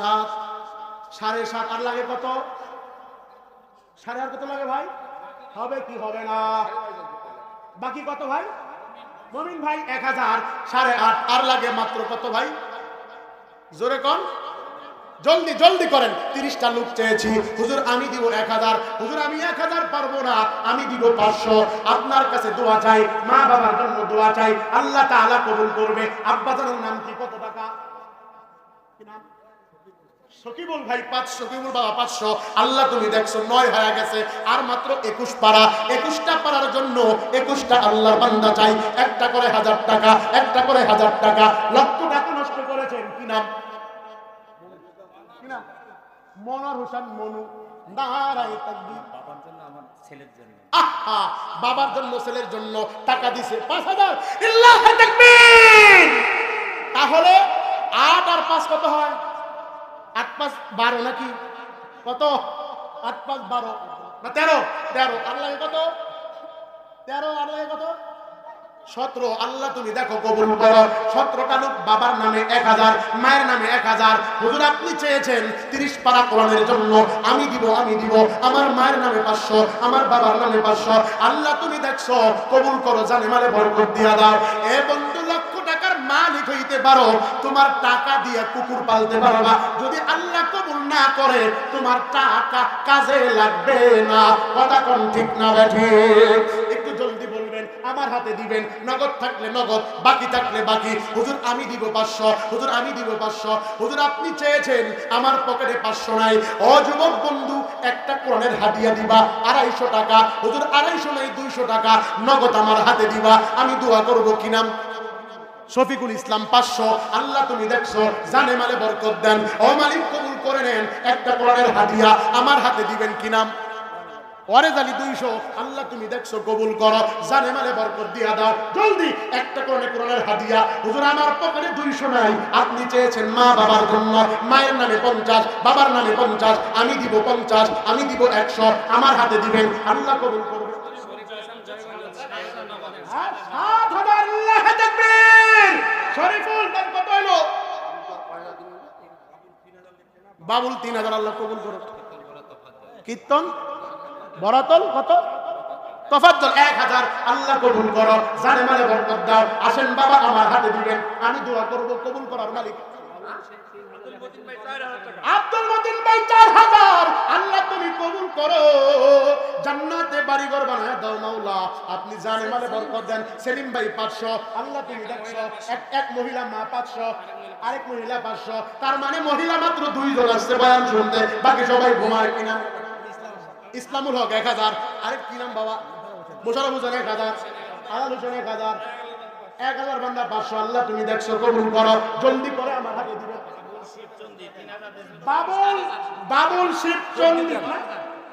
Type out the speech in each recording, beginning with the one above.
সাত, সাড়ে সাত, আর লাগে কত? সাড়ে আর কত লাগে ভাই? হবে কি হবে না? বাকি কত ভাই? মমিন ভাই এক হাজার, সাড়ে আট, আর লাগে মাত্র কত ভাই? জোরে কন। জলদি জলদি করেন। তিরিশটা লোক চেয়েছি। হুজুর, আমি দিব এক হাজার। হুজুর, আমি এক হাজার পারব না। আমি দিব পাঁচশো। আপনার কাছে দোয়া চাই, মা বাবার জন্য দোয়া চাই। আল্লাহ তাআলা কবুল করবে। আব্বাজানের নাম কি কত টাকা কি নাম সকিবুল ভাই পাঁচ সকিবুল বাবা পাঁচশো। আল্লাহ তুমি দেখছ নয় হয়ে গেছে। আর মাত্র একুশ পারা। একুশটা পারার জন্য একুশটা আল্লাহর বান্দা চাই। একটা করে হাজার টাকা একটা করে হাজার টাকা। লক্ষ টাকা নষ্ট করেছেন কি নাম? কি নাম? মনোর হোসেন মনু। নারায় তাকবীর। বাবার জন্য আমার ছেলের জন্য। আহা বাবার জন্য ছেলের জন্য টাকা দিছে পাঁচ হাজার। তাকবীর! তাহলে আট আর পাঁচ কত হয়? আট পাঁচ বারো নাকি? কত? আট পাঁচ বারো। না, তেরো। তেরো। আর লাগে কত? তেরো। আর লাগে কত? সতেরো। আল্লাহ তুমি দেখো কবুল করো। সতেরোটা লোক বাবার নামে এক হাজার, মায়ের নামে এক হাজার। হুজুর, আপনি চেয়েছেন তিরিশ পারা কোরআনের জন্য। আমি দিব আমি দিব। আমার মায়ের নামে পাঁচশো, আমার বাবার নামে পাঁচশো। আল্লাহ তুমি দেখছ, কবুল করো, জানে মানে বরকত দিয়া দাও। এ বন্ধু লক্ষ টাকার মালিক হইতে পারো, তোমার টাকা দিয়ে কুকুর পালতে পারবা। যদি আল্লাহ কবুল না করে, তোমার টাকা কাজে লাগবে না। কথা কোন ঠিক না বেঠে একটু জলদি বলবেন, আমার হাতে দিবেন, নগদ থাকলে নগদ, বাকি থাকলে বাকি। হুজুর, আমি দিব পাঁচশো, হুজুর, আমি দিব পাঁচশো। হুজুর, আপনি চেয়েছেন, আমার পকেটে পাঁচশো নাই। ও যুবক বন্ধু, একটা কোরআনের হাদিয়া দিবা, আড়াইশো টাকা। হুজুর, আড়াইশো নাই, দুইশো টাকা। নগদ আমার হাতে দিবা, আমি দোয়া করব কি নাম? শফিকুল ইসলাম পাঁচশো আল্লাহ তুমি দেখছ জানে মালে বরকত দেন। ও মালিক কবুল করে নেন একটা কোরআনের হাদিয়া আমার হাতে দিবেন কি নাম? আলী দুইশো আল্লাহ তুমি দেখছ কবুল করো জানে মালে বরকত দিয়া দাও। জলদি একটা কোরআনে কোরআনের হাদিয়া হুজুর আমার পকেটে দুইশো নাই। আপনি চেয়েছেন মা বাবার জন্য। মায়ের নামে পঞ্চাশ বাবার নামে পঞ্চাশ আমি দিব পঞ্চাশ আমি দিব একশো আমার হাতে দিবেন। আল্লাহ কবুল করবে হ্যাঁ, সাত হাজার আল্লাহ তাকবীর বাবুল তিন হাজার আল্লাহ কবুল করো কীর্তন, বরাতল কত? তফাজ্জল, এক হাজার আল্লাহ কবুল করো। জানে আসেন বাবা, আমার হাতে দিবেন। আমি দোয়া করব, কবুল করার মালিক। আব্দুল মতিন ভাই চার হাজার। আল্লাহ তুমি কবুল করো। জান্নাতে বাড়িঘর বানায় দাও মাওলা। আপনি জানে মানে বরকত দেন। সেলিম ভাই পাঁচশো। আল্লাহ তুমি দেখছ। এক এক মহিলা মা পাঁচশো। আরেক মহিলা পাঁচশো। তার মানে মহিলা মাত্র দুইজন আসছে বয়ান শুনতে। বাকি সবাই ঘুমায়। কিনা ইসলামুল হক এক হাজার। আরেক কি নাম বাবা? মোশারফ হোসেন এক হাজার। আলাল হোসেন এক হাজার। এক হাজার বান্দা পাঁচশো আল্লাহ তুমি দেখছ, কবুল করো। জলদি করে আমার হাতে দিবে। বাবুল বাবুল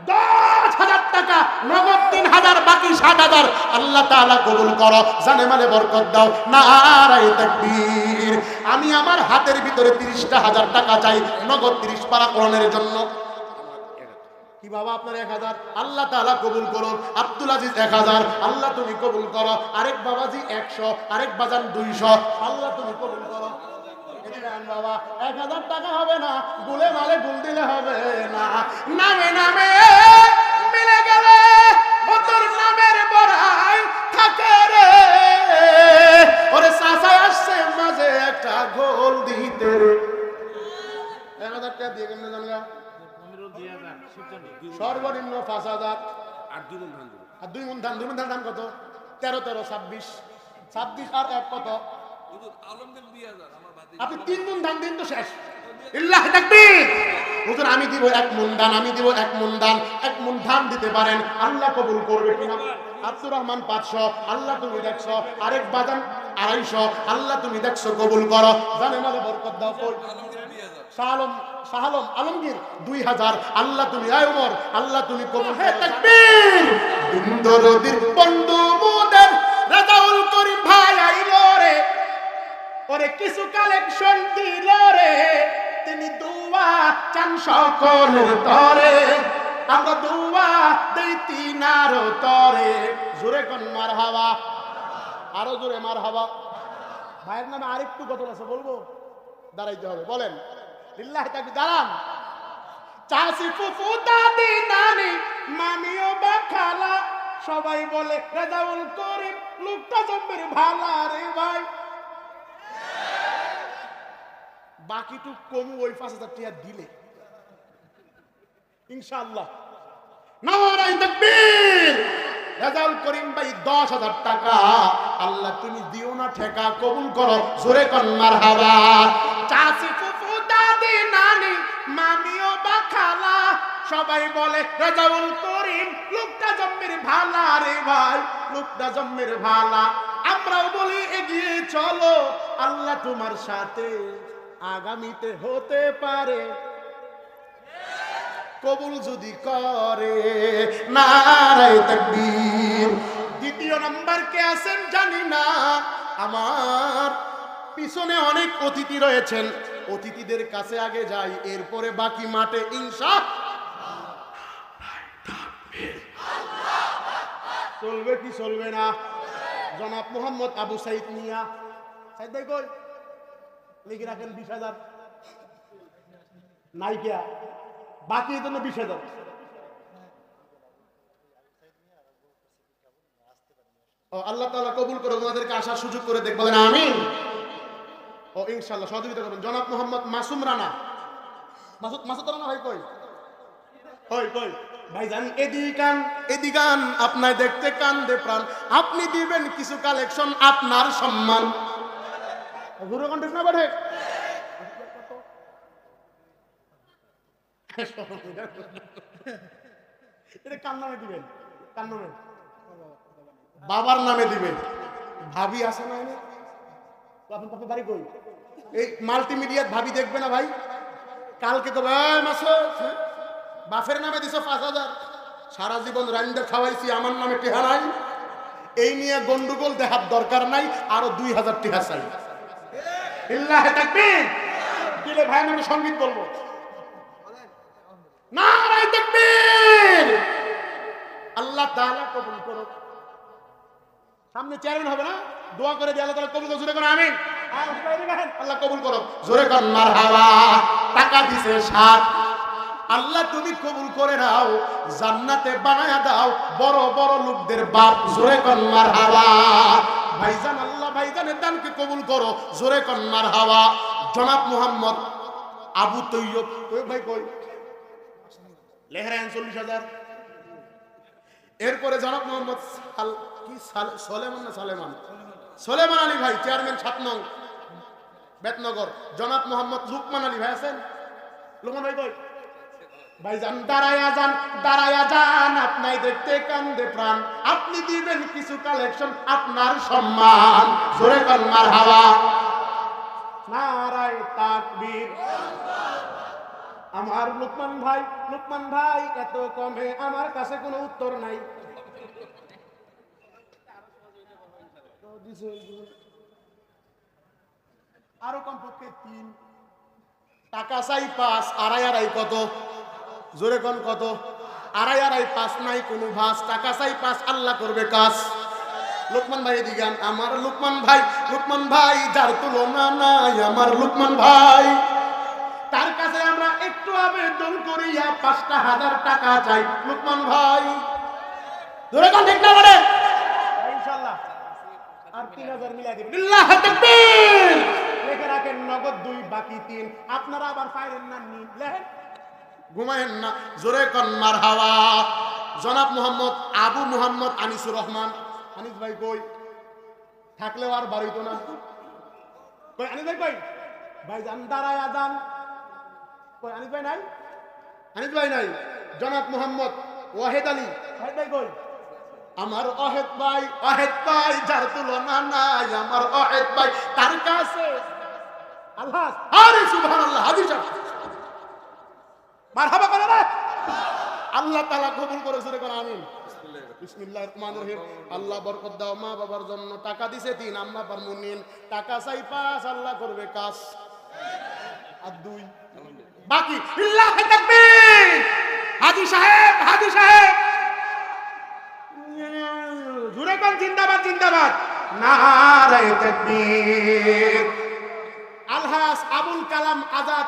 দশ হাজার টাকা, নগদ তিন হাজার, বাকি ষাট হাজার। আল্লাহ তাআলা কবুল করো। জানে মানে বরকত দাও। তাকবীর। আমি আমার হাতের ভিতরে তিরিশটা হাজার টাকা চাই, নগদ তিরিশ পারা কোরআনের জন্য। কি বাবা আপনার এক হাজার? আল্লাহ তাআলা কবুল করুন। আব্দুল আজিজ এক হাজার। আল্লাহ তুমি কবুল করো। আরেক বাবাজি একশো। আরেক বাজান দুইশো। আল্লাহ তুমি কবুল করো। মাঝে একটা গোল দিতে এক হাজার টাকা দিয়ে কেমনে জানগা? সর্বনিম্ন পাঁচ হাজার। আর দুই গুণ ধান আর দুই মন ধান দুই মন ধান কত? তেরো তেরো ছাব্বিশ। ছাব্বিশ আর এক কত? আপনি তিন মন ধান দিন তো শেষ। ইল্লাহ তাকবীর। হুজুর আমি দিব এক মন ধান আমি দিব এক মন ধান। এক মন ধান দিতে পারেন আল্লাহ কবুল করবে কিনা? আব্দুর রহমান পাঁচশো আল্লাহ তুমি দেখছ। আরেক বাজান আড়াইশো আল্লাহ তুমি দেখছ কবুল করো। জানে মালে বরকত দাও। শাহালম আলমগীর দুই হাজার আল্লাহ তুমি আয় উমর আল্লাহ তুমি কবুল হে তাকবীর! বিন্দরদির বন্ধু মোদের রাজাউল করিম ভাই আইলো রে। ওরে কিছু কালেকশন দিল রে। তিনি দুয়া চান সকলের তরে। আমরা দুয়া দেই তিনার তরে। জোরে কোন মার হাওয়া আরও জোরে মার হাওয়া ভাইয়ের নামে আরেকটু কত আছে বলব? দাঁড়াইতে হবে বলেন। দাঁড়ান চাচি ফুফু দাদি নানি মামিও সবাই বলে রেজাউল করিম ভালা রে ভাই। কমু ওই টাকা দিলে। ইনশাআল্লাহ। নারাই তাকবীর। রেজাউল করিম ভাই, দশ হাজার টাকা। আল্লাহ তুমি দিও না ঠেকা, কবুল করো। জোরে কন মারহাবা। চাচি ফুফু দাদি নানি মামিও বা খালা সবাই বলে, রেজাউল করিম, লোকটা জম্মের ভালা রে ভাই, লোকটা জম্মের ভালা। আমরাও বলি, এগিয়ে চলো। আল্লাহ তোমার সাথে আগামীতে হতে পারে। কবুল যদি করে দ্বিতীয় নাম্বার কে আছেন জানি না। আমার পিছনে অনেক অতিথি রয়েছেন। অতিথিদের কাছে আগে যাই, এরপরে বাকি মাঠে ইনশা চলবে কি চলবে না? জনাব মোহাম্মদ আবু সাইদ মিয়া। সাইদ ভাই কই? লিখে রাখেন বিশ হাজার। নাইকিয়া। বাকি জন্য বিশ হাজার। আল্লাহ তাআলা কবুল করে ওনাদেরকে আসার সুযোগ করে দেখ বলেন আমিন। ও ইনশাআল্লাহ সহযোগিতা করবেন। জনাব মোহাম্মদ মাসুম রানা। মাসুদ মাসুদ রানা ভাই কই? কই কই? ভাইজান এদিকান এদিকান আপনার দেখতে কান্দে প্রাণ। আপনি দিবেন কিছু কালেকশন আপনার সম্মান। গুরু কণ্ঠে না বাড়ে? এটা কার নামে দিবেন? কার নামে? বাবার নামে দিবেন। ভাবি আছে না? এই মাল্টিমিডিয়ার ভাবি দেখবে না ভাই? কালকে তো মাসো বাপের নামে দিছো পাঁচ হাজার। সারা জীবন রাইন্দা খাওয়াইছি, আমার নামে টেহা নাই। এই নিয়ে গন্ডগোল দেখার দরকার নাই, আরও দুই হাজার টেহা চাই। দিলে ভাই, আমি সংগীত বলব। তাকবীর! আল্লাহ তাআলা কবুল করো সামনে চেয়ারম্যান হবে না? দোয়া করে দিয়ে আল্লাহ কবুল করে জোরে করে আমিন। বাইরে রাখেন, আল্লাহ কবুল করো জোরে কর মারহাবা। টাকা দিছে সাত। আল্লাহ তুমি কবুল করে নাও জান্নাতে বানায়া দাও বড় বড় লোকদের বাপ জোরে কর মারহাবা। ভাইজান আল্লাহ ভাইজানের দানকে কবুল করো জোরে কর মারহাবা। জনাব মোহাম্মদ আবু তৈয়ব তৈয়ব ভাই কই? লেহরায়ন চল্লিশ হাজার। এরপরে জনাব মোহাম্মদ কি সাল, সলেমান না সালেমান? সলেমান আলী ভাই, চেয়ারম্যান সাত নং, বেতনগর। জনাব মোহাম্মদ লুকমান আলী ভাই আছেন? লুকমান ভাই কই? দাঁড়ায়া যান দাঁড়ায়া যান, আপনাই দেখতে কান্দে প্রাণ। আপনি দিবেন কিছু কালেকশন আপনার সম্মান। জোরে কন্মার হাওয়া নারায় তাকবীর। আমার লুকমান ভাই লুকমান ভাই, এত কমে আমার কাছে কোনো উত্তর নাই। আরও কমপক্ষে তিন। টাকা চাই পাঁচ, আড়াই আড়াই কত? জোরে কোন কত? আড়াই আড়াই, পাঁচ নাই কোনো ভাস টাকা চাই পাঁচ, আল্লাহ করবে কাজ। লোকমান ভাই দিগান আমার লোকমান ভাই লোকমান ভাই, যার তুলনা নাই আমার লোকমান ভাই। তার কাছে আমরা একটু আবেদন করিয়া পাঁচটা হাজার টাকা চাই। লোকমান ভাই ধরে কোন ঠিক না তিন হাজার মিলাই দিবেন। লেখে রাখেন নগদ দুই বাকি তিন। আপনারা আবার পাইলেন না নিন। ঘুমায়েন না। জোরে কন হাওয়া জনাব মোহাম্মদ আবু মোহাম্মদ আনিসুর রহমান। আনিস ভাই কই? থাকলেও আর বাড়িতো না। কই আনিস ভাই কই? ভাই যান দাঁড়ায় যান। কই আনিস ভাই নাই? আনিস ভাই নাই। জনাব মোহাম্মদ ওয়াহেদ আলী। ওয়াহেদ ভাই কই? আমার অহেদ ভাই অহেদ ভাই, যার তুলনা নাই, আমার অহেদ ভাই, তার কাছে। আল্লাহ করে আল্লাহ মা বাবার জন্য। টাকা দিছে টাকা আল্লাহ করবে আর বাকি তাকবীর হাজি সাহেব হাজি সাহেব জুড়ে কোন জিন্দাবাদ। নারায়ে তাকবীর। আলহাস আবুল কালাম আজাদ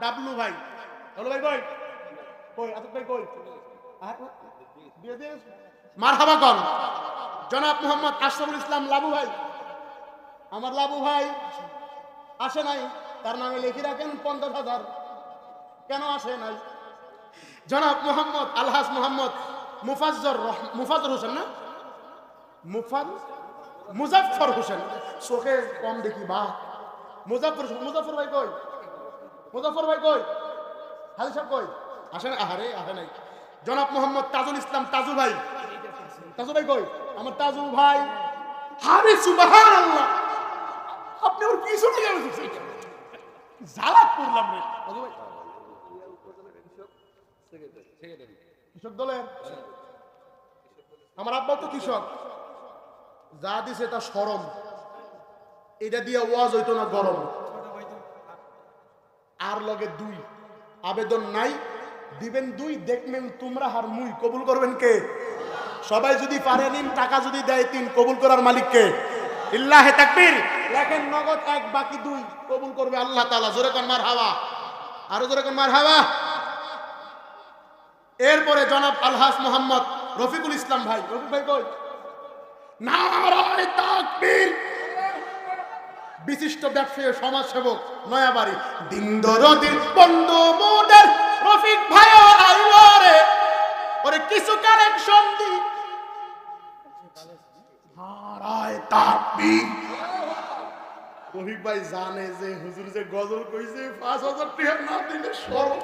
ডাবলু ভাই। ডাবলু ভাই কই? কই আতক ভাই কই? মারহাবা কর। জনাব মোহাম্মদ আশরাফুল ইসলাম লাবু ভাই। আমার লাবু ভাই আসে নাই। তার নামে লিখে রাখেন পঞ্চাশ হাজার। কেন আসে নাই? জনাব মোহাম্মদ আলহাস মোহাম্মদ মুফাজ্জর মুফাজ্জর হোসেন না? মুফাজ মুজাফর হোসেন। চোখে কম দেখি বা মুজাফর মুজাফর ভাই কই? মুজাফর ভাই কই? হাজি সাহেব কই? আসে না? আহারে আসে নাই। জনাব মোহাম্মদ তাজুল ইসলাম তাজু ভাই। তাজু ভাই কই? আমার তাজু ভাই। হারে সুবহান আল্লাহ আপনি ওর পিছনে গেছেন জ্বালা করলাম রে। তাজু ভাই। কৃষক দলের। আমার আব্বা তো কৃষক। যা দিছে তা সরম। এটা দিয়ে ওয়াজ হইতো না গরম। আর লগে দুই। আবেদন নাই। দিবেন দুই, দেখবেন তোমরা হার মুই। কবুল করবেন কে? সবাই যদি পারে নিন, টাকা যদি দেয় তিন, কবুল করার মালিক কে? ইল্লাহে তাকবীর। লেখেন নগদ এক, বাকি দুই। কবুল করবে আল্লাহ তাআলা। জোরে মার হাওয়া আরও জোরে মার হাওয়া এরপরে জনাব আলহাস মোহাম্মদ রফিকুল ইসলাম ভাই। রফিক ভাই কই? নারায় বিশিষ্ট ব্যবসায়ী সমাজসেবক নয়াবাড়ি। দিন বন্ধু মোদের রফিক ভাই ওরে কিছু কালেকশন দি। নারায় তাকবীর। রফিক ভাই জানে যে হুজুর যে গজল কইছে, পাঁচ হাজার টাকা না দিলে সরব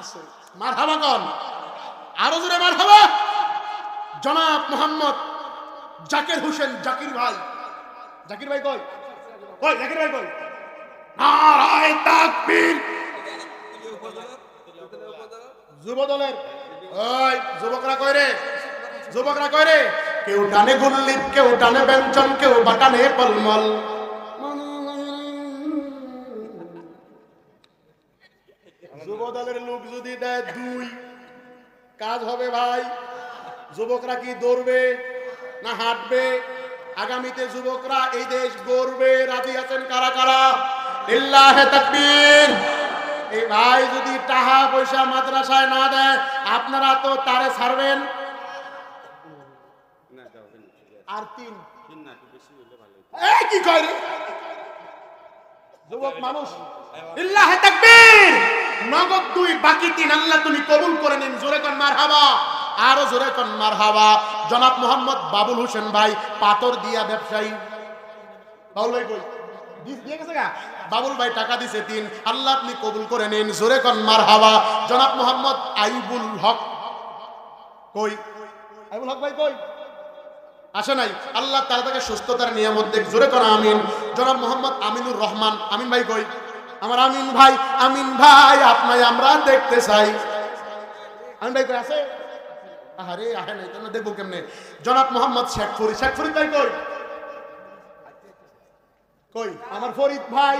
আছে। মারহাবা আরও জোরে মারহাবা জনাব মোহাম্মদ জাকির হোসেন জাকির ভাই। জাকির ভাই কই? কই, জাকির ভাই কই? নারায় তাকবীর। যুব দলের ওই, যুবকরা কই রে? যুবকরা কই রে? কেউ টানে গুল্লিপ কেউ টানে ব্যঞ্জন, কেউ বাটানে পলমল। যুব দলের লোক যদি দেয় দুই কাজ হবে ভাই। যুবকরা কি দৌড়বে না হাঁটবে? আগামীতে যুবকরা এই দেশ গড়বে। রাজি আছেন কারা কারা? ভাই যদি টাকা পয়সা মাদ্রাসায় না দেয়, আপনারা তো তারে ছাড়বেন? আর তিন। যুবক মানুষ। ইল্লাহে তাকবীর। নগদ দুই, বাকি তিন, আল্লাহ তুমি কবুল করে নিন। জোরে কন মারহাবা। আরও জোরে কন মারহাবা। জনাব মোহাম্মদ বাবুল হোসেন ভাই, পাথর দিয়া ব্যবসায়ী। বাবুল ভাই? বাবুল ভাই টাকা দিছে তিন, আল্লাহ আপনি কবুল করে নিন। জোরে কন মারহাবা। জনাব মোহাম্মদ আইবুল হক কই? আইবুল হক ভাই কই? আসে নাই। আল্লাহ তারা তাকে সুস্থতার নিয়ামত দেখ। জোরে করা আমিন। জনাব মোহাম্মদ আমিনুর রহমান। আমিন ভাই কই? আমার আমিন ভাই আমিন ভাই, আপনাই আমরা দেখতে চাই। আরে আহে জনাব মোহাম্মদ শেখফুরি। শেখফুরি ভাই কই? আমার ফরিদ ভাই।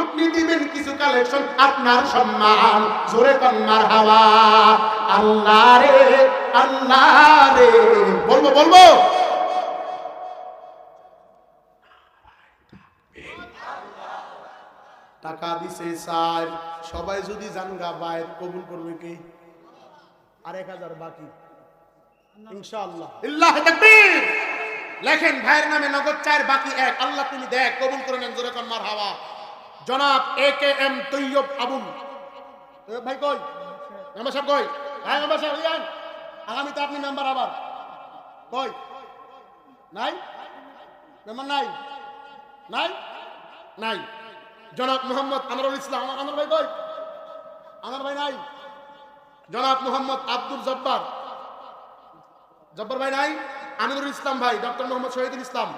আপনি দিবেন কিছু কালেকশন আপনার সম্মান, জোরে কন্যার হাওয়া। আল্লাহ রে। আল্লাহ রে বলব বলব। টাকা দিছে স্যার, সবাই যদি জানগা বাইর কবুল করবে কি? আর এক হাজার বাকি। ইনশাআল্লাহ। লেখেন, ভাইয়ের নামে নগদ চার, বাকি এক। আল্লাহ তুমি দেখ, কবুল করে নেন, জোরে কন্মার হাওয়া জনাব A K M Taiyab Abul. ভাই কই? মেম্বার সাহেব কই? ভাই মেম্বার সাহেব আগামীতে আপনি মেম্বার আবার। কই? নাই? মেম্বার নাই? নাই? নাই। জনাব মোহাম্মদ আনোয়ারুল ইসলাম। আমার আনোয়ার ভাই কই? আনোয়ার ভাই নাই? জনাব মোহাম্মদ আব্দুল জব্বার। জব্বার ভাই নাই? আমিনুল ইসলাম ভাই, ডক্টর মোহাম্মদ শহীদুল ইসলাম।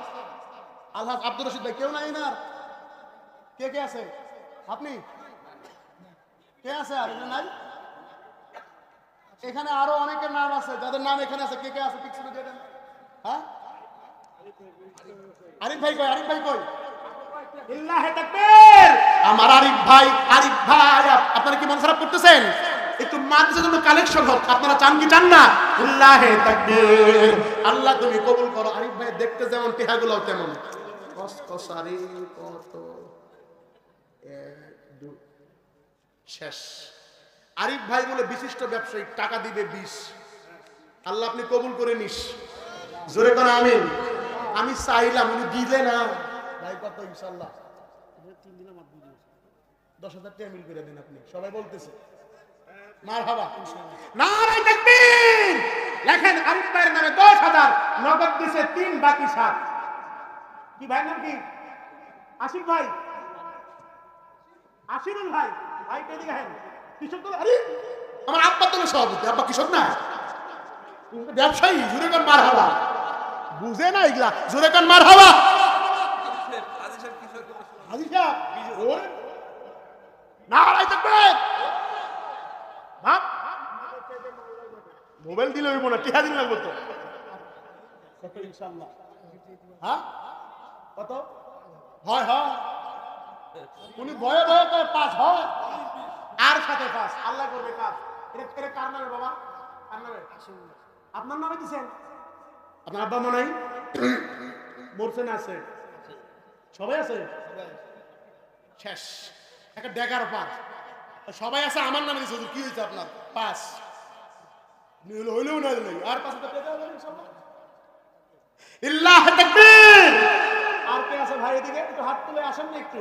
আলহাজ আব্দুর রশিদ ভাই, কেউ নাই না? কে কে আছে? আপনি? কে আছে আর নাই? এখানে আরও অনেকের নাম আছে, যাদের নাম এখানে আছে, কে কে আছে পিছনে দিয়ে দেন। হ্যাঁ? আরিফ ভাই কই আরিফ ভাই কই আমার আরিফ ভাই আরিফ ভাই আপনারা কি মন খারাপ করতেছেন? একটু মাদ্রাসার জন্য কালেকশন হোক, আপনারা চান কি চান না? আল্লাহে তাকবীর! আল্লাহ তুমি কবুল করো, আরিফ ভাই দেখতে যেমন টেহাগুলো তেমন। কস কসারি কত? শেষ। আরিফ ভাই বলে বিশিষ্ট ব্যবসায়ী, টাকা দিবে বিশ। আল্লাহ আপনি কবুল করে নিস। জোরে করে আমিন। আমি চাইলাম, উনি দিলে না। ভাই, কত ইনশাল্লাহ। দশ হাজার টাকা করে দেন আপনি। সবাই বলতেছে। তিন বাকি সাত। কি ভাই ভাই। আশিরুল ভাই। ভাই, কে দিকে আমার আব্বা তো সভাপতি, আব্বা কৃষক না? ব্যবসায়ী জুড়ে মার হাওয়া। বুঝে না এগুলা? কান মার হাওয়া। তাকবীর ভাব মোবাইল দিলে হইব না, টিহা দিন লাগবে তো। কত হ্যাঁ? কত? হয় হয়। উনি ভয়ে ভয়ে করে পাস হয়। আর সাথে পাস আল্লাহ করবে কাজ এটা কার নামে বাবা? কার নামে? আপনার নামে দিছেন আপনার আব্বা মনে নাই? মরছে না আছে? সবাই আছে? শেষ। একটা ডেকার পার। সবাই আছে, আমার নামে দিছে। কি হয়েছে আপনার? পাস। হইল হইলেও না হইলেও। আর ইনশাআল্লাহ ইল্লাহ আর কে আছে ভাই এদিকে? একটু হাত তুলে আসেন না একটু।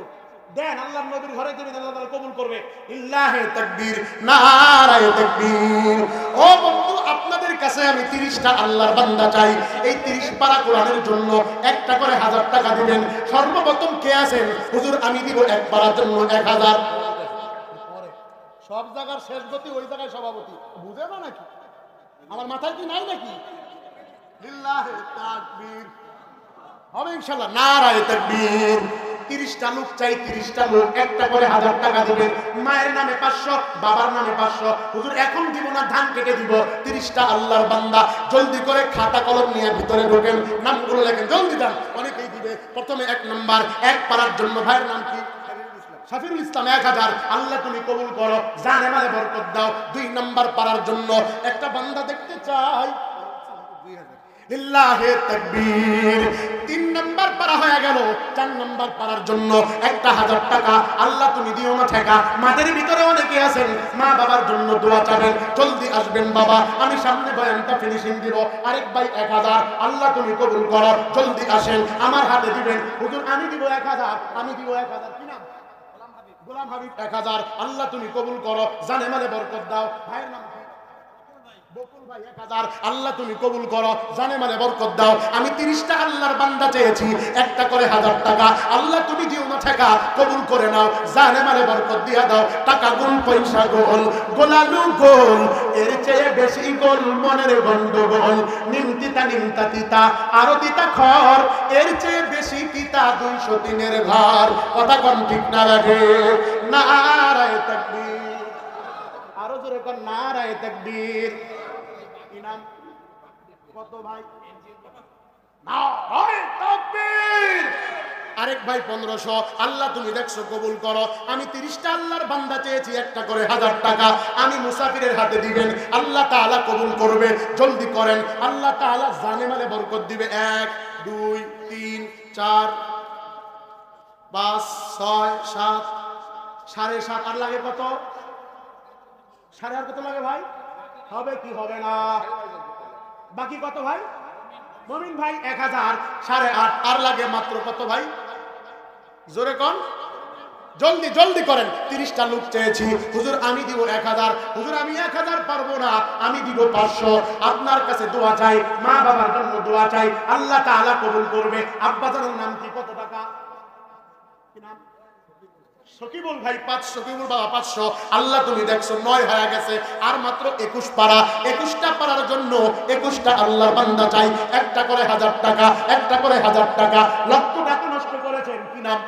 দেন, আল্লাহর নবীর ঘরে দেবেন আল্লাহ তাআলা কবুল করবে। ইল্লাহে তাকবীর, নারায়ে তাকবীর। ও বন্ধু, আপনাদের কাছে আমি 30টা আল্লাহর বান্দা চাই। এই 30 পারা কোরআনের জন্য একটা করে হাজার টাকা দিবেন। সর্বপ্রথম কে আছেন? হুজুর, আমি দিব এক পারার জন্য 1000 সব জায়গার শেষ গতি ওই জায়গায় সভাপতি। বুঝে না নাকি? আমার মাথায় কি নাই নাকি? লিল্লাহে তাকবীর। হবে ইনশাল্লাহ, নারায় তাকবীর। তিরিশটা লোক চাই, তিরিশটা লোক। একটা করে হাজার টাকা দিবে। মায়ের নামে পাঁচশো, বাবার নামে পাঁচশো। হুজুর, এখন দিব না, ধান কেটে দিব। তিরিশটা আল্লাহর বান্দা। জলদি করে খাতা কলম নিয়ে ভিতরে ঢোকেন। নামগুলো লেখেন। জলদি দান। অনেকেই দিবে। প্রথমে এক নাম্বার, এক পাড়ার জন্য। ভাইয়ের নাম কি? শাফিরুল ইসলাম। এক হাজার। আল্লাহ তুমি কবুল করো। জানে মানে বরকত দাও। দুই নাম্বার পাড়ার জন্য। একটা বান্দা দেখতে চাই। আল্লাহ তুমি আমি দিব। এক হাজার। কবুল করো। জলদি আসেন। আমার হাতে দিবেন। আমি দিব এক হাজার। আমি দিব এক হাজার। কি গোলাম হাবিব। এক হাজার। আল্লাহ তুমি কবুল করো। জানে মানে বরকত দাও। ভাইয়ের নাম? আল্লাহ তুমি কবুল করো। জানে মানে বরকত দাও। আমি তিরিশটা আল্লাহর বান্দা চেয়েছি, একটা করে হাজার টাকা। আল্লাহ তুমি দিও না টাকা কবুল করে নাও। জানে মানে বরকত দিয়া দাও। টাকা গুণ, পয়সা গোল গোলালু গোল এর চেয়ে বেশি গোল মনের গন্ডগোল নিমতিতা, নিমতা তিতা, আরও তিতা খর এর চেয়ে বেশি তিতা দুইশো তিনের ঘর। কথা কন ঠিক না লাগে নারায় তাকবীর। আরও জোরে কর, নারায় তাকবীর। ইনাম কত ভাই? নারায় তাকবীর। আরেক ভাই পনেরোশো। আল্লাহ তুমি দেখছ, কবুল করো। আমি তিরিশটা আল্লাহর বান্দা চেয়েছি, একটা করে হাজার টাকা। আমি মুসাফিরের হাতে দিবেন। আল্লাহ তাআলা কবুল করবে। জলদি করেন। আল্লাহ তাআলা জানে মানে বরকত দিবে। এক, দুই, তিন, চার, পাঁচ, ছয়, সাত, সাড়ে সাত। আর লাগে কত? সাড়ে আর কত লাগে ভাই। হবে কি হবে না? বাকি কত ভাই? মমিন ভাই এক হাজার, সাড়ে আট, আর লাগে মাত্র কত ভাই? জোরে কন। জলদি জলদি করেন। তিরিশটা লোক চেয়েছি। হুজুর, আমি দিব এক হাজার। হুজুর, আমি এক হাজার পারব না। আমি দিব পাঁচশো। আপনার কাছে দোয়া চাই, মা বাবার জন্য দোয়া চাই। আল্লাহ তাআলা কবুল করবে। আব্বা জানার নাম কি? কত টাকা? সকিবুল ভাই পাঁচ সকিবুল বাবা পাঁচশো আল্লাহ তুমি দেখছ নয় হয়ে গেছে। আর মাত্র একুশ পাড়া। একুশটা পাড়ার জন্য একুশটা আল্লাহ বান্দা চাই। একটা করে হাজার টাকা একটা করে হাজার টাকা। লক্ষ টাকা নষ্ট করেছেন। কি নাম?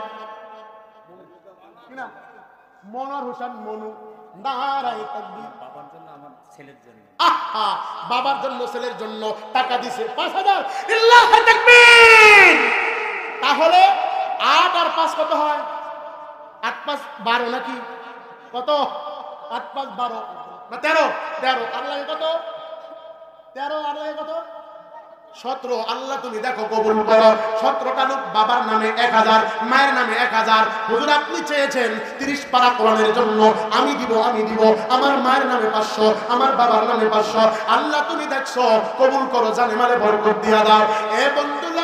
কি নাম? মনোর হোসেন মনু। নারায় তাকবীর। বাবার জন্য আমার ছেলের জন্য। আহা! বাবার জন্য ছেলের জন্য টাকা দিছে পাঁচ হাজার। তাহলে আট আর পাঁচ কত হয়? আট পাঁচ বারো নাকি? কত? আট পাঁচ বারো। না, তেরো। তেরো। আর লাগে কত? তেরো। আর লাগে কত? সতেরো। আল্লাহ তুমি দেখো কবুল করো। সতেরোটা লোক বাবার নামে এক হাজার, মায়ের নামে এক হাজার। হুজুর, আপনি চেয়েছেন তিরিশ পারা কোরআনের জন্য। আমি দিব আমি দিব। আমার মায়ের নামে পাঁচশো, আমার বাবার নামে পাঁচশো। আল্লাহ তুমি দেখছ, কবুল করো, জানে মানে বরকত দিয়া দাও। এ বন্ধু লক্ষ টাকার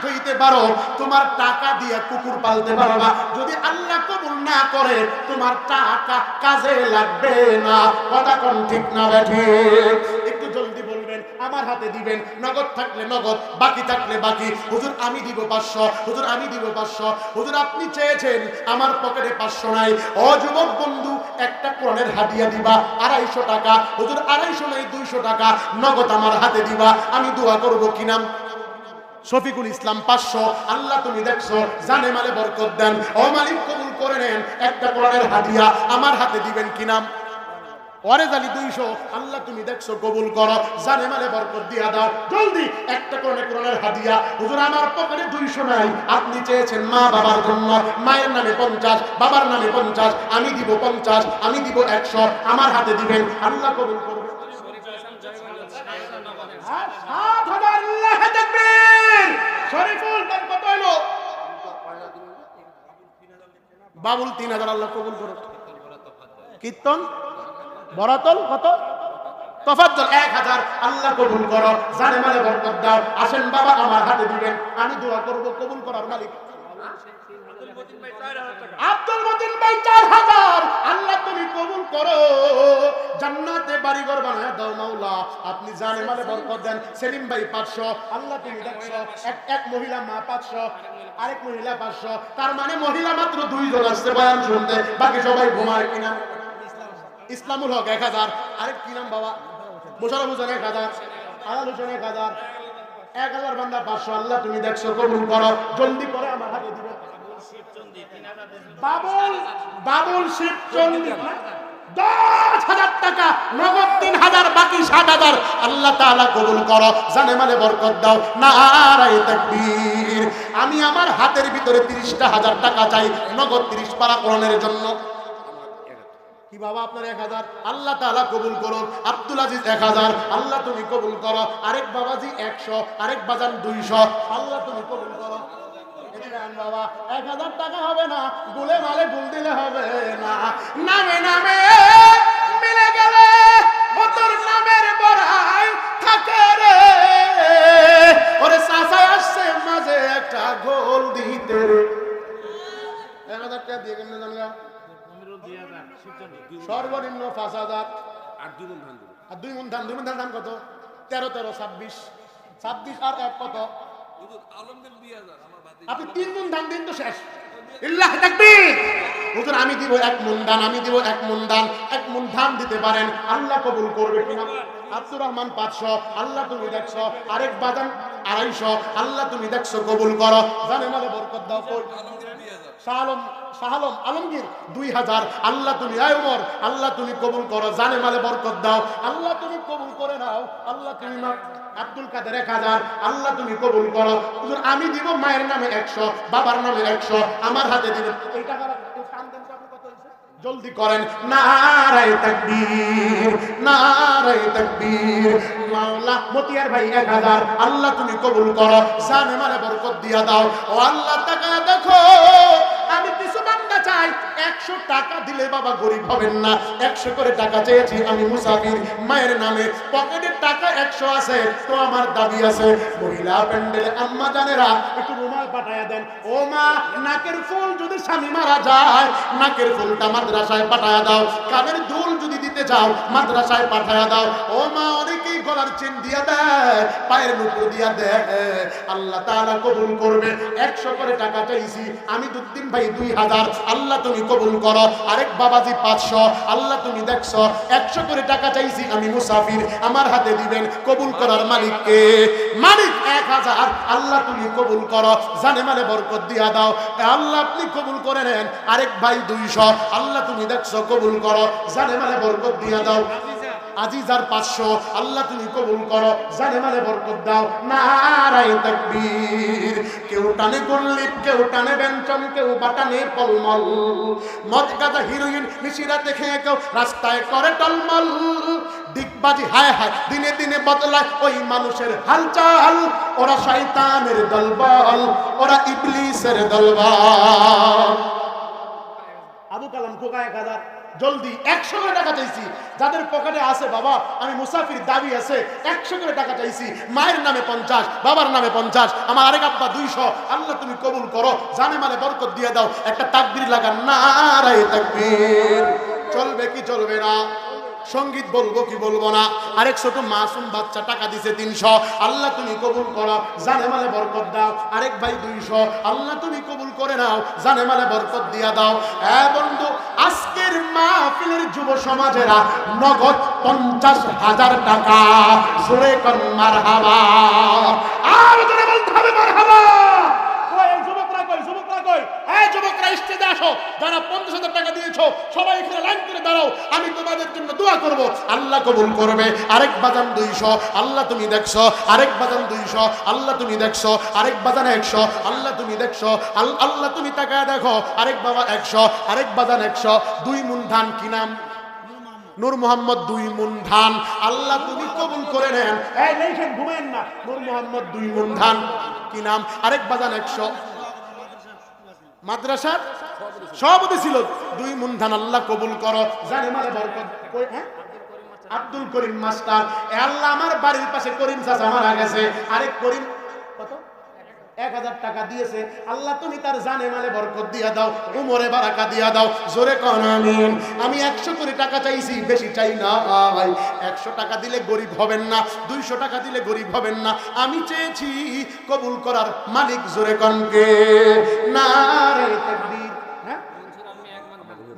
মালিক হইতে পারো, তোমার টাকা দিয়ে কুকুর পালতে পারবা। যদি আল্লাহ কবুল না করে, তোমার টাকা কাজে লাগবে না। কথা কোন ঠিক না বেঠে একটু জলদি বলবেন, আমার হাতে দিবেন। নগদ থাকলে নগদ, বাকি থাকলে বাকি। হুজুর, আমি দিব পাঁচশো। হুজুর, আমি দিব পাঁচশো। হুজুর, আপনি চেয়েছেন, আমার পকেটে পাঁচশো নাই। ও যুবক বন্ধু, একটা কোরআনের হাদিয়া দিবা, আড়াইশো টাকা। হুজুর, আড়াইশো নাই, দুইশো টাকা। নগদ আমার হাতে দিবা। আমি দোয়া করব, কি নাম? শফিকুল ইসলাম পাঁচশো আল্লাহ তুমি দেখছ জানে মালে বরকত দেন ও মালিক কবুল করে নেন একটা কোরআনের হাদিয়া আমার হাতে দিবেন কি নাম দুইশো আল্লাহ তুমি দেখছ কবুল করো জানে বরকত দিয়া দাও জলদি একটা কোরআনে কোরআনের হাদিয়া হুজুর আমার পকেটে দুইশো নাই আপনি চেয়েছেন মা বাবার জন্য মায়ের নামে পঞ্চাশ বাবার নামে পঞ্চাশ আমি দিব পঞ্চাশ আমি দিব একশো আমার হাতে দিবেন আল্লাহ কবুল করবে হ্যাঁ, আল্লাহ তাকবীর শরীফুল তার কত হলো? বাবুল তিন হাজার আল্লাহ কবুল করো কীর্তন, বরাতল কত? তফাজ্জল, এক হাজার আল্লাহ কবুল করো। জানে আসেন বাবা, আমার হাতে দিবেন। আমি দোয়া করব, কবুল করার মালিক। আব্দুল মতিন ভাই চার হাজার। আল্লাহ তুমি কবুল করো। জান্নাতে বাড়ি ঘর বানায় দাও মাওলা। আপনি জানে মানে বরকত দেন। সেলিম ভাই পাঁচশো। আল্লাহ তুমি দেখছ। এক এক মহিলা মা পাঁচশো। আরেক মহিলা পাঁচশো। তার মানে মহিলা মাত্র দুইজন আসছে বয়ান শুনতে। বাকি সবাই ঘুমায় কিনা। ইসলামুল হক এক হাজার। আরেক কি নাম বাবা? মোশারফ হোসেন এক হাজার। আলাল হোসেন এক হাজার। এক হাজার বান্দা পাঁচশো, আল্লাহ তুমি দেখছ, কবুল করো। জলদি করে আমার হাতে দিবে। বাবুল বাবুল শিব চন্ডী। দশ হাজার টাকা, নগদ তিন হাজার, বাকি সাত হাজার। আল্লাহ তাআলা কবুল করো। জানে মানে বরকত দাও। তাকবীর। আমি আমার হাতের ভিতরে তিরিশটা হাজার টাকা চাই, নগদ তিরিশ পারা কোরআনের জন্য। কি বাবা আপনার এক হাজার? আল্লাহ তাআলা কবুল করুন। আব্দুল আজিজ এক হাজার। আল্লাহ তুমি কবুল করো। আরেক বাবাজি একশো। আরেক বাজান দুইশো। আল্লাহ তুমি কবুল করো। নামে নামে গেলে তোর নামের থাকে ওরে সাসায় আসছে মাঝে একটা গোল দিতে এক হাজার টাকা দিয়ে কেমনে জানগা সর্বনিম্ন পাঁচ হাজার। আর দুই মন ধান আর দুই মন ধান দুই মন ধান দাম কত? তেরো তেরো ছাব্বিশ। ছাব্বিশ আর এক কত? আপনি তিন মন ধান দিন তো শেষ। ইল্লাহ তাকবীর! হুজুর আমি দিব এক মন ধান আমি দিব এক মন ধান এক মন ধান দিতে পারেন আল্লাহ কবুল করবে কিনা আব্দুর রহমান পাঁচশো আল্লাহ তুমি দেখছ। আরেক বাদান আড়াইশো আল্লাহ তুমি দেখছ কবুল করো। জানে মালে বরকত দাও শাহলম দুই হাজার, আল্লাহ তুমি আল্লাহ তুমি কবুল করো, জানে বরকত দাও আল্লাহ তুমি কবুল করে নাও, আল্লাহ আব্দুল এক হাজার, আল্লাহ তুমি কবুল করো আমি দিব মায়ের নামে একশো, বাবার নামে একশো, আমার হাতে দিবেন এই হয়েছে? জলদি করেন, নারায় তাকবীর নারায় তাকবীর মাওলা মতিয়ার ভাই এক হাজার। আল্লাহ তুমি কবুল করো, জানে মানে বরকত দিয়া দাও। ও আল্লাহ টাকা দেখো, আমি কিছু বান্দা চাই। একশো টাকা দিলে বাবা গরিব হবেন না। একশো করে টাকা চেয়েছি, আমি মুসাফির। মায়ের নামে পকেটের টাকা একশো আছে, তো আমার দাবি আছে। মহিলা প্যান্ডেলে আম্মা জানেরা, একটু রুমাল পাঠায়া দেন। ও মা, নাকের ফুল যদি স্বামী মারা যায়, নাকের ফুলটা মাদ্রাসায় পাঠায়া দাও। কানের দুল যদি দিতে চাও, মাদ্রাসায় পাঠায়া দাও। ও মা অনেকেই গলার চেন দিয়া দেয়, পায়ের নুপুর দিয়া দেয়। আল্লাহ তাআলা কবুল করবে। একশো করে টাকা চাইছি, আমি দুদিন ভাই দুই হাজার। আল্লাহ তুমি কবুল করো। আরেক বাবাজি পাঁচশো। আল্লাহ তুমি দেখছ, একশো করে টাকা চাইছি, আমি মুসাফির। আমার হাতে দিবেন কবুল করার মালিককে। মালিক এক হাজার, আল্লাহ তুমি কবুল করো। জানে মানে বরকত দিয়া দাও। আল্লাহ আপনি কবুল করে নেন। আরেক ভাই দুইশো। আল্লাহ তুমি দেখছ, কবুল করো। জানে মানে বরকত দিয়া দাও। আজিজার পাঁচশো। আল্লাহ তুমি কবুল করো। জানে মানে বরকত দাও। নারায় তাকবীর। কেউ টানে গল্লিপ, কেউ টানে ব্যঞ্চন কেউ বাটানে পলমল। মদ গাঁজা হিরোইন মিশিরাতে খেয়ে কেউ রাস্তায় করে টলমল। দিকবাজি হায় হায়, দিনে দিনে বদলায় ওই মানুষের হালচাল। ওরা শয়তানের দলবল, ওরা ইবলিসের দলবল। আবু কালাম কোকা এক জলদি একশো করে টাকা চাইছি। যাদের পকেটে আছে, বাবা, আমি মুসাফির দাবি আছে, একশো করে টাকা চাইছি। মায়ের নামে পঞ্চাশ, বাবার নামে পঞ্চাশ, আমার আরেক আব্বা দুইশো। আল্লাহ, তুমি কবুল করো। জানে মানে বরকত দিয়ে দাও। একটা তাকবির লাগান না রে তাকবির। চলবে কি চলবে না? সংগীত বলব কি বলব না? আরেক ছোট মাসুম বাচ্চা টাকা দিছে তিনশো। আল্লাহ তুমি কবুল করো, জানে মানে বরকত দাও। আরেক ভাই দুইশো। আল্লাহ তুমি কবুল করে নাও, জানে মানে বরকত দিয়া দাও। হ্যাঁ বন্ধু, আজকের মাহফিলের যুব সমাজেরা নগদ পঞ্চাশ হাজার টাকা। সুরে কন মার হাবা আর বলতে হবে মার হাবা কই এই যুবকরা কই যুবকরা কই এই যুবকরা স্টেজে আসো যারা পঞ্চাশ হাজার টাকা দিয়েছ, সবাই এখানে লাইন করে দাঁড়াও, আমি তোমাদের জন্য দোয়া করব। আল্লাহ কবুল করবে। আরেক বাজান দুইশো, আল্লাহ তুমি দেখছ। আরেক বাজান দুইশো, আল্লাহ তুমি দেখছ। আরেক বাজান একশো, আল্লাহ তুমি দেখছ। আল্লাহ তুমি তাকায় দেখো। আরেক বাবা একশো, আরেক বাজান একশো। দুই মুন ধান কি নাম? নূর মোহাম্মদ দুই মুন ধান। আল্লাহ তুমি কবুল করে নেন। এই, ঘুমেন না। নূর মোহাম্মদ দুই মুন ধান কি নাম? আরেক বাজান একশো। মাদ্রাসার সভাপতি ছিল দুই মুন ধান আল্লাহ কবুল করো। জানে মারে বরকত। হ্যাঁ? আব্দুল করিম মাস্টার। এ আল্লাহ আমার বাড়ির পাশে করিম চাচা মারা গেছে। আরেক করিম এক হাজার টাকা দিয়েছে। আল্লাহ তুমি তার জানে মালে বরকত দিয়া দাও, উমরে বারাকা দিয়া দাও। জোরে কন, আমিন। আমি একশো কোটি টাকা চাইছি, বেশি চাই না ভাই একশো টাকা দিলে গরিব হবেন না, দুইশো টাকা দিলে গরিব হবেন না। আমি চেয়েছি কবুল করার মালিক, জোরে কনকে না রে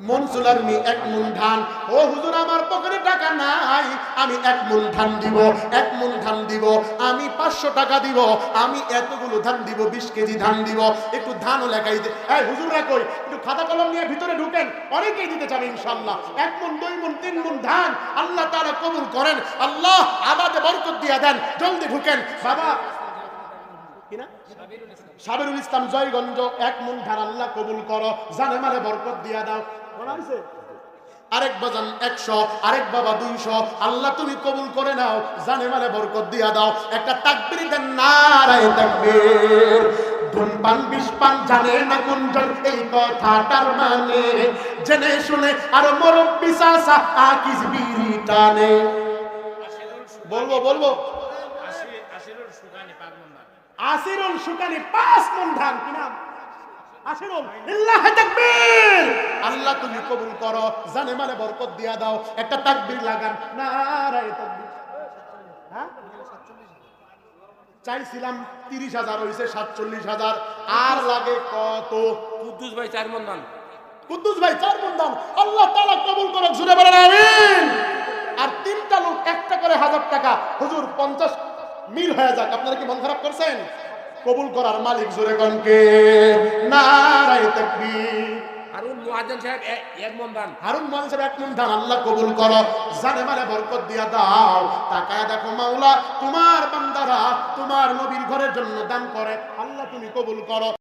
মনসুলার মি এক ধান ও হুজুর, আমার পকেটে টাকা নাই, আমি এক ধান দিব, এক ধান দিব, আমি পাঁচশো টাকা দিব, আমি এতগুলো ধান দিব, বিশ কেজি ধান দিব, একটু ধানও লেখাই কই? একটু খাতা কলম নিয়ে ভিতরে ঢুকেন, অনেকেই দিতে চাবে ইনশাল্লাহ এক দুই মুন তিন মুন ধান আল্লাহ তারা কবুল করেন। আল্লাহ আবাদে বরকত দিয়া দেন। জলদি ঢুকেন। বাবা সাবেরুল ইসলাম জয়গঞ্জ, এক মন ধার আল্লাহ কবুল করো। জানে মানে বরকত দিয়া দাও? আরেক বাজান একশো আরেক বাবা দুইশো। আল্লাহ তুমি কবুল করে নাও জানে মানে বরকত দিয়া দাও। একটা তাকবির দেন নারায় তাকবীর। ধূমপান বিষপান জানে না কোনজন এই কথাটার মানে। জেনে শুনে আর মুরব্বি চাচা আকিস বিড়ি টানে। বলব বলব। আসিরুল সুকানি পাঁচ মন ধান। কি নাম আসিরুল ইল্লাহ তাকবীর আল্লাহ তুমি কবুল করো জানে মানে বরকত দিয়া দাও। একটা তাকবীর লাগান। নারায়ে হ্যাঁ? চাইছিলাম তিরিশ হাজার হয়েছে সাতচল্লিশ হাজার। আর লাগে কত? কুদ্দুস ভাই চার মন দান। কুদ্দুস ভাই চার মন দান। আল্লাহ তাআলা কবুল করো জুড়ে বলেন আমিন। আর তিনটা লোক একটা করে হাজার টাকা। হুজুর পঞ্চাশ মিল হয়ে যাক। আপনারা কি মন খারাপ করছেন? কবুল করার মালিক জোরে গণকে নারায় তাকবীর। হারুন মুআজ্জিন সাহেব এক মন দান। হারুন মানুষের এক মন দান আল্লাহ কবুল করো। জানে মানে বরকত দিয়া দাও। তাকায় দেখো মাওলা তোমার বান্দারা তোমার নবীর ঘরের জন্য দান করে। আল্লাহ তুমি কবুল করো।